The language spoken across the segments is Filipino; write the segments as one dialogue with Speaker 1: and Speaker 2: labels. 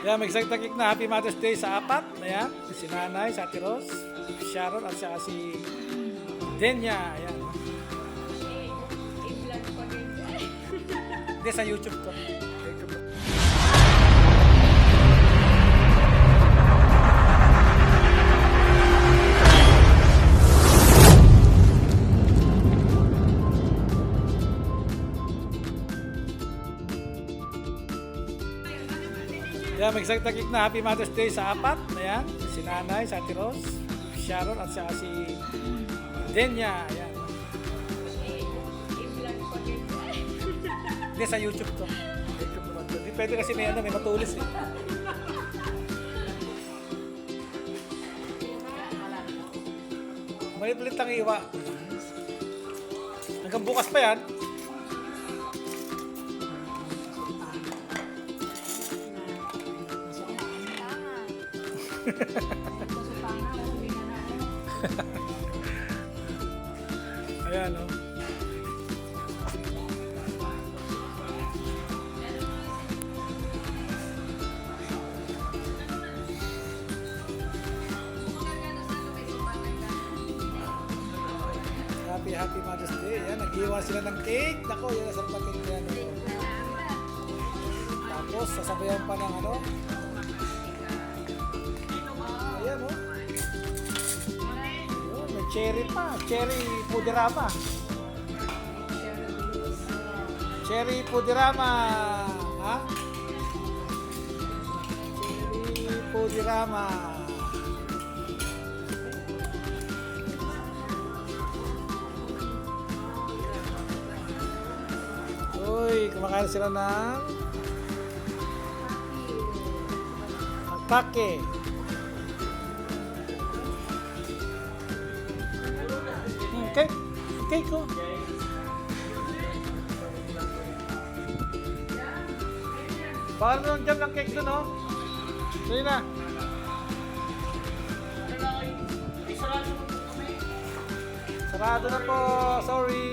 Speaker 1: Yan, magsagtagik na Happy Mother's Day sa apat. Ayan, si Nanay, si Ate Ros, si Sharon, at saka si Denya. Ayan. Hindi, sa YouTube to. YouTube. Yan, magsagtagik na Happy Mother's Day sa apat. Ayan, si Nanay, si Ate Ros, si Sharon, at saka si Denya. Ayan. Hindi, sa YouTube to. YouTube naman to. Di pwede kasi may, ano, may matulis eh. Malit-malit lang iwa. Hanggang bukas pa yan. Ayan, oh. Happy, happy Mother's Day. Yan, nag-iwan sila ng cake. Nako, yan ang sarap ng cake na yan. oh. Tapos, sasabayan pa ng ano. Cherry pa. Cherry pudirama. Cherry pudirama. Ha? Cherry pudirama. Uy, kumakain sila ng atake. Hmm, cake. Cake ko. Paano nang dyan ng cake doon, oh? Sige na. Sarado na po. Sorry.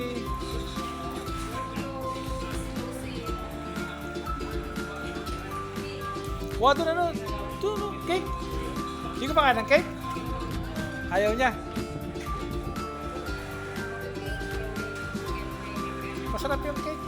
Speaker 1: Kuha doon ano. Ito, no, cake. Hindi ko makain ng cake. Ayaw niya. Masarap yung cake.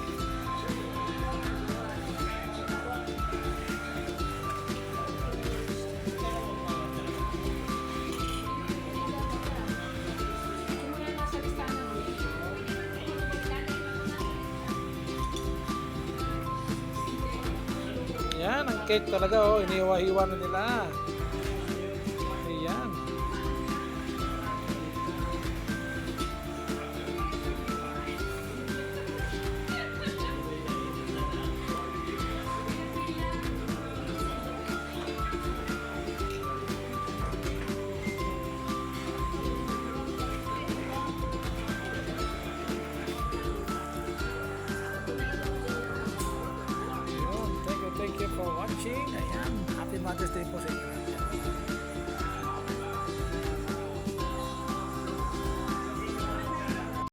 Speaker 1: Yan, ang cake talaga oh. Iniwa-hiwa na nila. Ayan, happy Mother's Day po.